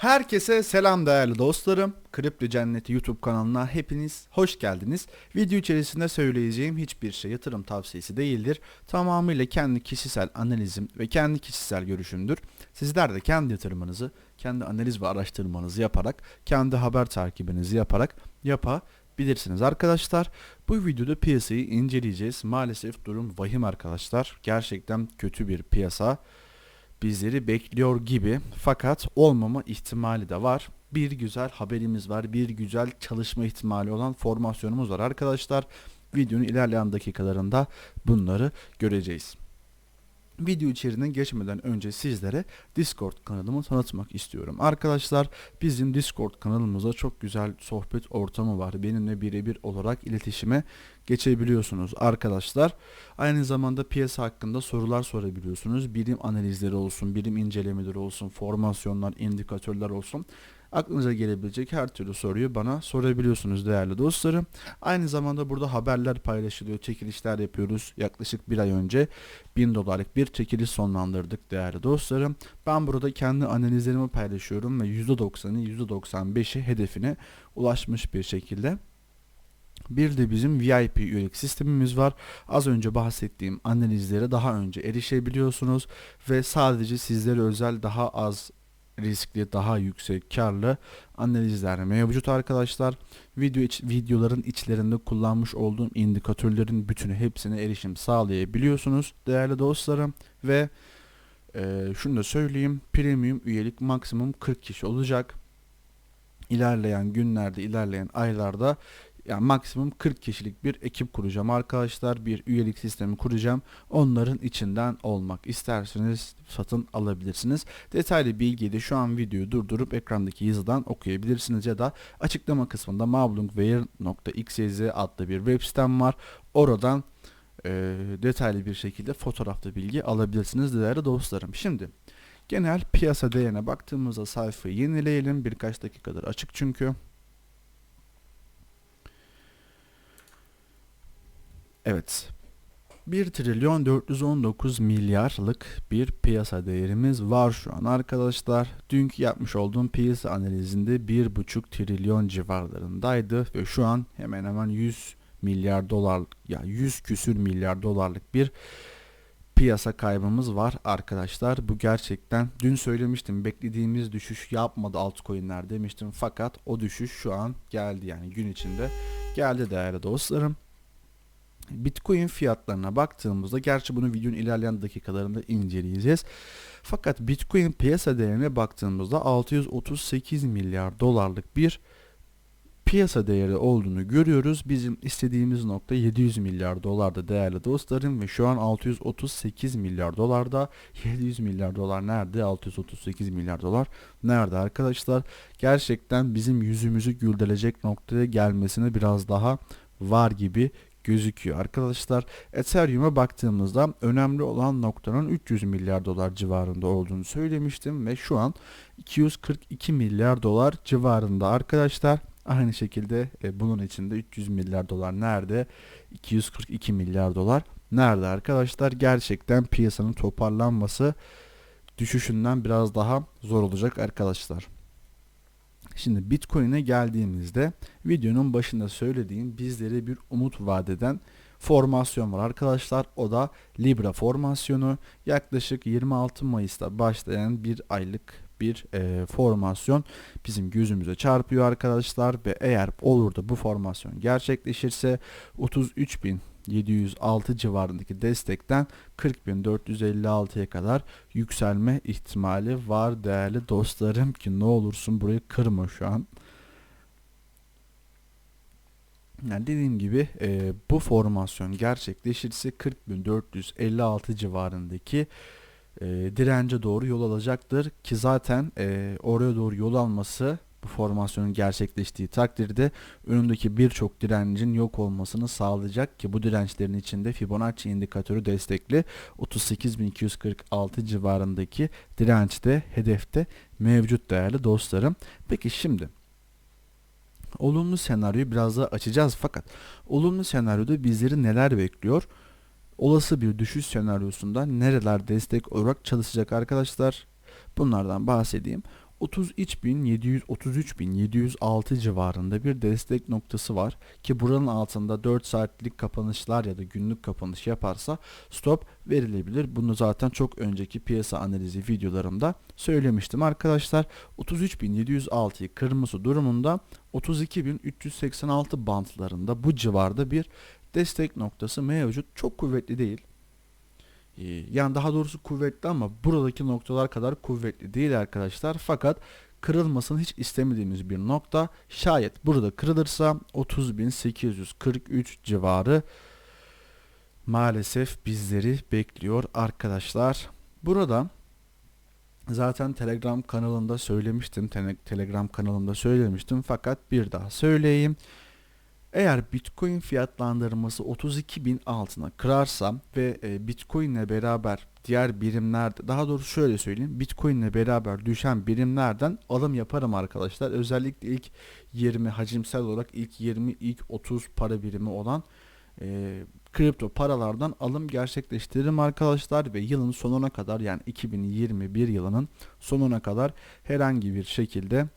Herkese selam değerli dostlarım. Kripto Cenneti YouTube kanalına hepiniz hoş geldiniz. Video içerisinde söyleyeceğim hiçbir şey yatırım tavsiyesi değildir. Tamamıyla kendi kişisel analizim ve kendi kişisel görüşümdür. Sizler de kendi yatırımınızı, kendi analiz ve araştırmanızı yaparak, kendi haber takibinizi yaparak yapabilirsiniz arkadaşlar. Bu videoda piyasayı inceleyeceğiz. Maalesef durum vahim arkadaşlar. Gerçekten kötü bir piyasa bizleri bekliyor gibi fakat olmama ihtimali de var. Bir güzel haberimiz var. Bir güzel çalışma ihtimali olan formasyonumuz var arkadaşlar. Videonun ilerleyen dakikalarında bunları göreceğiz. Video içeriğine geçmeden önce sizlere Discord kanalımı tanıtmak istiyorum. Arkadaşlar bizim Discord kanalımızda çok güzel sohbet ortamı var. Benimle birebir olarak iletişime geçebiliyorsunuz arkadaşlar. Aynı zamanda piyasa hakkında sorular sorabiliyorsunuz. Birim analizleri olsun, birim incelemeleri olsun, formasyonlar, indikatörler olsun. Aklınıza gelebilecek her türlü soruyu bana sorabiliyorsunuz değerli dostlarım. Aynı zamanda burada haberler paylaşılıyor, çekilişler yapıyoruz. Yaklaşık bir ay önce 1000 dolarlık bir çekiliş sonlandırdık değerli dostlarım. Ben burada kendi analizlerimi paylaşıyorum ve %90'ı %95'i hedefine ulaşmış bir şekilde bir de bizim VIP üyelik sistemimiz var. Az önce bahsettiğim analizlere daha önce erişebiliyorsunuz ve sadece sizlere özel daha az riskli, daha yüksek karlı analizler mevcut arkadaşlar. Video iç, videoların içlerinde kullanmış olduğum indikatörlerin bütünü hepsine erişim sağlayabiliyorsunuz değerli dostlarım ve e, şunu da söyleyeyim premium üyelik maksimum 40 kişi olacak. İlerleyen günlerde, ilerleyen aylarda yani maksimum 40 kişilik bir ekip kuracağım arkadaşlar. Bir üyelik sistemi kuracağım. Onların içinden olmak isterseniz satın alabilirsiniz. Detaylı bilgiyi de şu an videoyu durdurup ekrandaki yazıdan okuyabilirsiniz ya da açıklama kısmında mablungware.xyz adlı bir web sitem var. Oradan e, detaylı bir şekilde fotoğrafta bilgi alabilirsiniz değerli dostlarım. Şimdi genel piyasa değerine baktığımızda sayfayı yenileyelim. Birkaç dakikadır açık çünkü. Evet. 1 trilyon 419 milyarlık bir piyasa değerimiz var şu an arkadaşlar. Dünkü yapmış olduğum piyasa analizinde 1,5 trilyon civarlarındaydı ve şu an hemen hemen 100 milyar dolar ya 100 küsür milyar dolarlık bir piyasa kaybımız var arkadaşlar. Bu gerçekten dün söylemiştim beklediğimiz düşüş yapmadı altcoin'ler demiştim fakat o düşüş şu an geldi yani gün içinde geldi değerli dostlarım. Bitcoin fiyatlarına baktığımızda gerçi bunu videonun ilerleyen dakikalarında inceleyeceğiz. Fakat Bitcoin piyasa değerine baktığımızda 638 milyar dolarlık bir piyasa değeri olduğunu görüyoruz. Bizim istediğimiz nokta 700 milyar dolarda değerli dostlarım ve şu an 638 milyar dolarda 700 milyar dolar nerede 638 milyar dolar nerede arkadaşlar gerçekten bizim yüzümüzü güldürecek noktaya gelmesine biraz daha var gibi gözüküyor. Arkadaşlar Ethereum'a baktığımızda önemli olan noktanın 300 milyar dolar civarında olduğunu söylemiştim ve şu an 242 milyar dolar civarında arkadaşlar. Aynı şekilde e, bunun içinde 300 milyar dolar nerede? 242 milyar dolar nerede arkadaşlar? Gerçekten piyasanın toparlanması düşüşünden biraz daha zor olacak arkadaşlar. Şimdi Bitcoin'e geldiğimizde videonun başında söylediğim bizlere bir umut vadeden formasyon var arkadaşlar. O da Libra formasyonu. Yaklaşık 26 Mayıs'ta başlayan bir aylık bir e, formasyon bizim gözümüze çarpıyor arkadaşlar ve eğer olur da bu formasyon gerçekleşirse 33 bin 706 civarındaki destekten 40.456'ya kadar yükselme ihtimali var değerli dostlarım ki ne olursun burayı kırma şu an. Yani dediğim gibi e, bu formasyon gerçekleşirse 40.456 civarındaki e, dirence doğru yol alacaktır ki zaten e, oraya doğru yol alması bu formasyonun gerçekleştiği takdirde önündeki birçok direncin yok olmasını sağlayacak ki bu dirençlerin içinde Fibonacci indikatörü destekli 38.246 civarındaki dirençte hedefte mevcut değerli dostlarım. Peki şimdi olumlu senaryoyu biraz daha açacağız fakat olumlu senaryoda bizleri neler bekliyor? Olası bir düşüş senaryosunda nereler destek olarak çalışacak arkadaşlar? Bunlardan bahsedeyim. 33.700 33.706 civarında bir destek noktası var ki buranın altında 4 saatlik kapanışlar ya da günlük kapanış yaparsa stop verilebilir. Bunu zaten çok önceki piyasa analizi videolarımda söylemiştim arkadaşlar. 33.706'yı kırması durumunda 32.386 bantlarında bu civarda bir destek noktası mevcut. Çok kuvvetli değil. Ee, Yani daha doğrusu kuvvetli ama buradaki noktalar kadar kuvvetli değil arkadaşlar. Fakat kırılmasını hiç istemediğimiz bir nokta. Şayet burada kırılırsa 30.843 civarı maalesef bizleri bekliyor arkadaşlar. Burada zaten Telegram kanalında söylemiştim. Tele- Telegram kanalımda söylemiştim fakat bir daha söyleyeyim. Eğer Bitcoin fiyatlandırması 32 bin altına kırarsa ve e, Bitcoin ile beraber diğer birimlerde daha doğrusu şöyle söyleyeyim Bitcoin ile beraber düşen birimlerden alım yaparım arkadaşlar. Özellikle ilk 20 hacimsel olarak ilk 20 ilk 30 para birimi olan e, kripto paralardan alım gerçekleştiririm arkadaşlar ve yılın sonuna kadar yani 2021 yılının sonuna kadar herhangi bir şekilde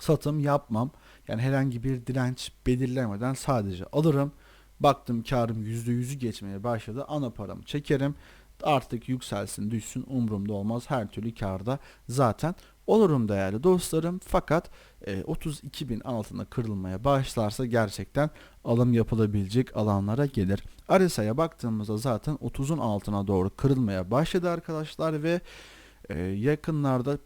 satım yapmam. Yani herhangi bir direnç belirlemeden sadece alırım. Baktım karım %100'ü geçmeye başladı. Ana paramı çekerim. Artık yükselsin düşsün umurumda olmaz. Her türlü karda zaten olurum değerli dostlarım. Fakat e, 32 bin altına kırılmaya başlarsa gerçekten alım yapılabilecek alanlara gelir. RSI'ye baktığımızda zaten 30'un altına doğru kırılmaya başladı arkadaşlar ve e, yakınlarda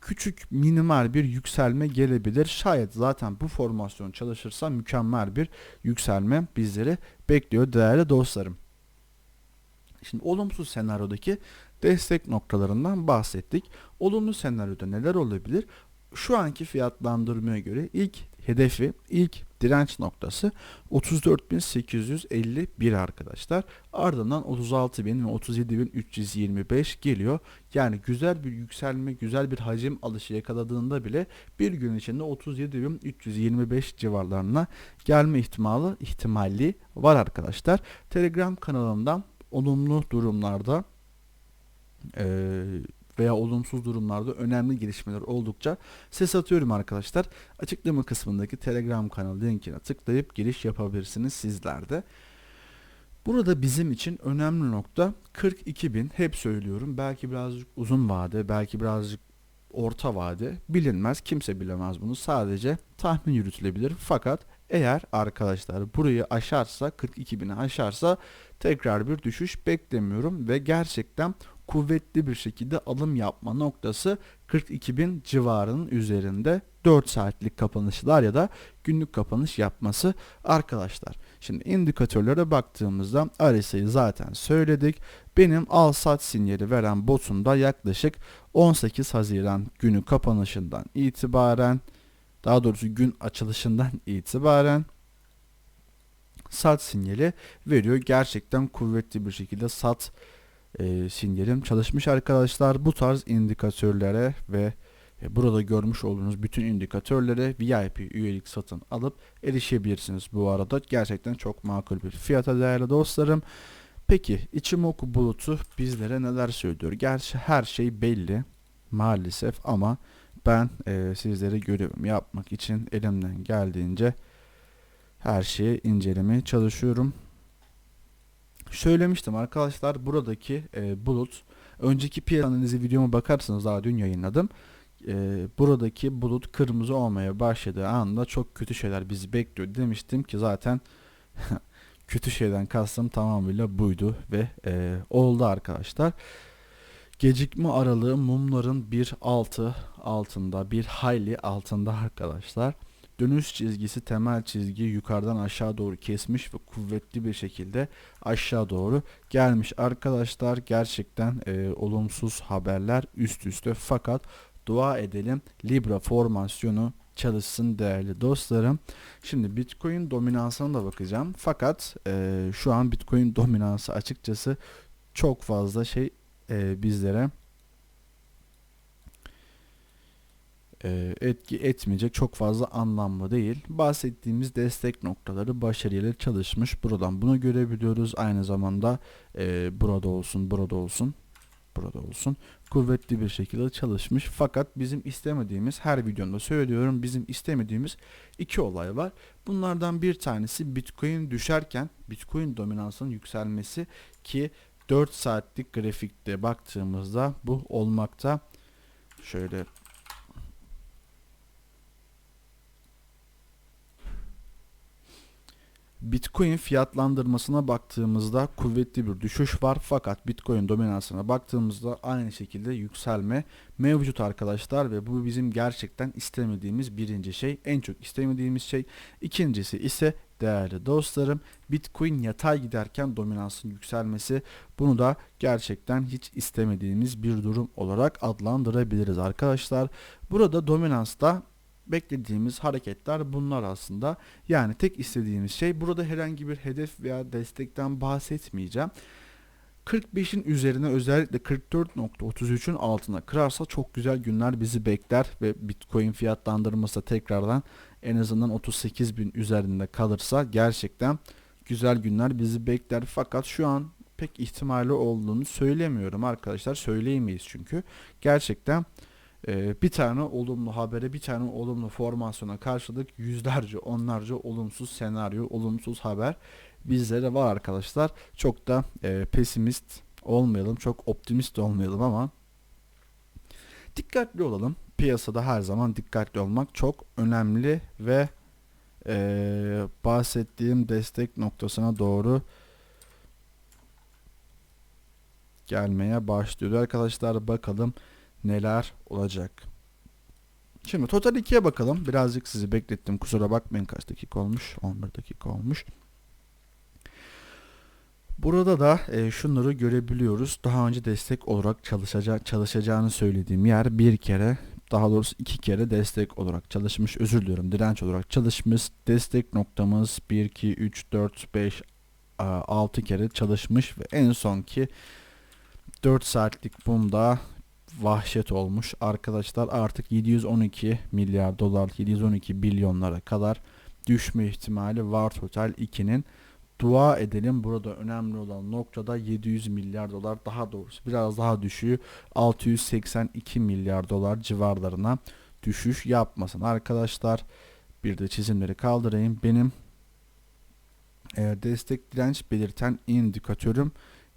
küçük minimal bir yükselme gelebilir. Şayet zaten bu formasyon çalışırsa mükemmel bir yükselme bizleri bekliyor değerli dostlarım. Şimdi olumsuz senaryodaki destek noktalarından bahsettik. Olumlu senaryoda neler olabilir? Şu anki fiyatlandırmaya göre ilk hedefi, ilk direnç noktası 34.851 arkadaşlar. Ardından 36.000 ve 37.325 geliyor. Yani güzel bir yükselme, güzel bir hacim alışı yakaladığında bile bir gün içinde 37.325 civarlarına gelme ihtimali ihtimalli var arkadaşlar. Telegram kanalımdan olumlu durumlarda eee veya olumsuz durumlarda önemli gelişmeler oldukça ses atıyorum arkadaşlar. Açıklama kısmındaki Telegram kanalı linkine tıklayıp giriş yapabilirsiniz sizler de. Burada bizim için önemli nokta 42 bin hep söylüyorum. Belki birazcık uzun vade, belki birazcık orta vade bilinmez. Kimse bilemez bunu. Sadece tahmin yürütülebilir. Fakat eğer arkadaşlar burayı aşarsa 42 bini aşarsa tekrar bir düşüş beklemiyorum ve gerçekten kuvvetli bir şekilde alım yapma noktası 42 bin civarının üzerinde 4 saatlik kapanışlar ya da günlük kapanış yapması arkadaşlar. Şimdi indikatörlere baktığımızda RSI'yi zaten söyledik. Benim al sat sinyali veren botumda yaklaşık 18 Haziran günü kapanışından itibaren daha doğrusu gün açılışından itibaren sat sinyali veriyor. Gerçekten kuvvetli bir şekilde sat e, sinyalim çalışmış arkadaşlar. Bu tarz indikatörlere ve e, burada görmüş olduğunuz bütün indikatörlere VIP üyelik satın alıp erişebilirsiniz bu arada. Gerçekten çok makul bir fiyata değerli dostlarım. Peki Ichimoku bulutu bizlere neler söylüyor? Gerçi her şey belli maalesef ama ben e, sizlere görevimi yapmak için elimden geldiğince her şeyi incelemeye çalışıyorum. Söylemiştim arkadaşlar buradaki e, bulut önceki piyasa analizi videoma bakarsanız daha dün yayınladım. E, buradaki bulut kırmızı olmaya başladığı anda çok kötü şeyler bizi bekliyor demiştim ki zaten kötü şeyden kastım tamamıyla buydu ve e, oldu arkadaşlar. Gecikme aralığı mumların bir altı altında bir hayli altında arkadaşlar. Dönüş çizgisi temel çizgi yukarıdan aşağı doğru kesmiş ve kuvvetli bir şekilde aşağı doğru gelmiş arkadaşlar. Gerçekten e, olumsuz haberler üst üste fakat dua edelim Libra formasyonu çalışsın değerli dostlarım. Şimdi Bitcoin dominansına da bakacağım. Fakat e, şu an Bitcoin dominansı açıkçası çok fazla şey e, bizlere e, etki etmeyecek çok fazla anlamlı değil. Bahsettiğimiz destek noktaları başarıyla çalışmış. Buradan bunu görebiliyoruz. Aynı zamanda e, burada olsun burada olsun burada olsun. Kuvvetli bir şekilde çalışmış. Fakat bizim istemediğimiz her videomda söylüyorum bizim istemediğimiz iki olay var. Bunlardan bir tanesi Bitcoin düşerken Bitcoin dominansının yükselmesi ki 4 saatlik grafikte baktığımızda bu olmakta. Şöyle Bitcoin fiyatlandırmasına baktığımızda kuvvetli bir düşüş var. Fakat Bitcoin dominansına baktığımızda aynı şekilde yükselme mevcut arkadaşlar. Ve bu bizim gerçekten istemediğimiz birinci şey en çok istemediğimiz şey. İkincisi ise değerli dostlarım Bitcoin yatay giderken dominansın yükselmesi. Bunu da gerçekten hiç istemediğimiz bir durum olarak adlandırabiliriz arkadaşlar. Burada dominansta beklediğimiz hareketler bunlar aslında. Yani tek istediğimiz şey burada herhangi bir hedef veya destekten bahsetmeyeceğim. 45'in üzerine özellikle 44.33'ün altına kırarsa çok güzel günler bizi bekler ve Bitcoin fiyatlandırması tekrardan en azından 38 bin üzerinde kalırsa gerçekten güzel günler bizi bekler. Fakat şu an pek ihtimali olduğunu söylemiyorum arkadaşlar. Söyleyemeyiz çünkü. Gerçekten ee, bir tane olumlu habere bir tane olumlu formasyona karşılık yüzlerce onlarca olumsuz senaryo olumsuz haber bizlere var arkadaşlar. Çok da e, pesimist olmayalım çok optimist olmayalım ama dikkatli olalım. Piyasada her zaman dikkatli olmak çok önemli ve e, bahsettiğim destek noktasına doğru gelmeye başlıyor. Arkadaşlar bakalım neler olacak. Şimdi Total 2'ye bakalım. Birazcık sizi beklettim. Kusura bakmayın kaç dakika olmuş? 11 dakika olmuş. Burada da e, şunları görebiliyoruz. Daha önce destek olarak çalışacağı, çalışacağını söylediğim yer bir kere daha doğrusu iki kere destek olarak çalışmış. Özür diliyorum. Direnç olarak çalışmış. Destek noktamız 1, 2, 3, 4, 5, 6 kere çalışmış ve en son ki 4 saatlik bunda vahşet olmuş. Arkadaşlar artık 712 milyar dolar, 712 bilyonlara kadar düşme ihtimali var Total 2'nin. Dua edelim burada önemli olan noktada 700 milyar dolar daha doğrusu biraz daha düşüğü 682 milyar dolar civarlarına düşüş yapmasın. Arkadaşlar bir de çizimleri kaldırayım. Benim eğer destek direnç belirten indikatörüm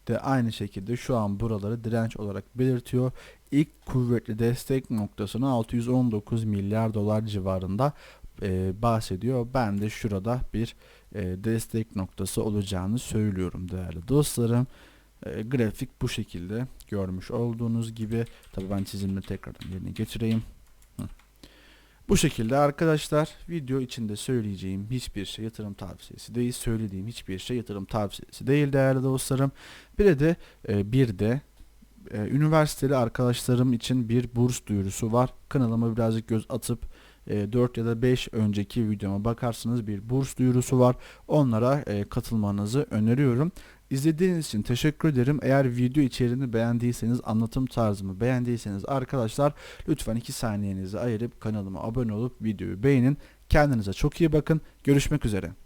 de aynı şekilde şu an buraları direnç olarak belirtiyor. İlk kuvvetli destek noktasını 619 milyar dolar civarında e, bahsediyor. Ben de şurada bir e, destek noktası olacağını söylüyorum değerli dostlarım. E, grafik bu şekilde görmüş olduğunuz gibi. Tabi ben çizimleri tekrardan yerine getireyim. Bu şekilde arkadaşlar video içinde söyleyeceğim hiçbir şey yatırım tavsiyesi değil. Söylediğim hiçbir şey yatırım tavsiyesi değil değerli dostlarım. Bir de e, bir de e, üniversiteli arkadaşlarım için bir burs duyurusu var. Kanalıma birazcık göz atıp e, 4 ya da 5 önceki videoma bakarsınız bir burs duyurusu var. Onlara e, katılmanızı öneriyorum. İzlediğiniz için teşekkür ederim. Eğer video içeriğini beğendiyseniz, anlatım tarzımı beğendiyseniz arkadaşlar lütfen 2 saniyenizi ayırıp kanalıma abone olup videoyu beğenin. Kendinize çok iyi bakın. Görüşmek üzere.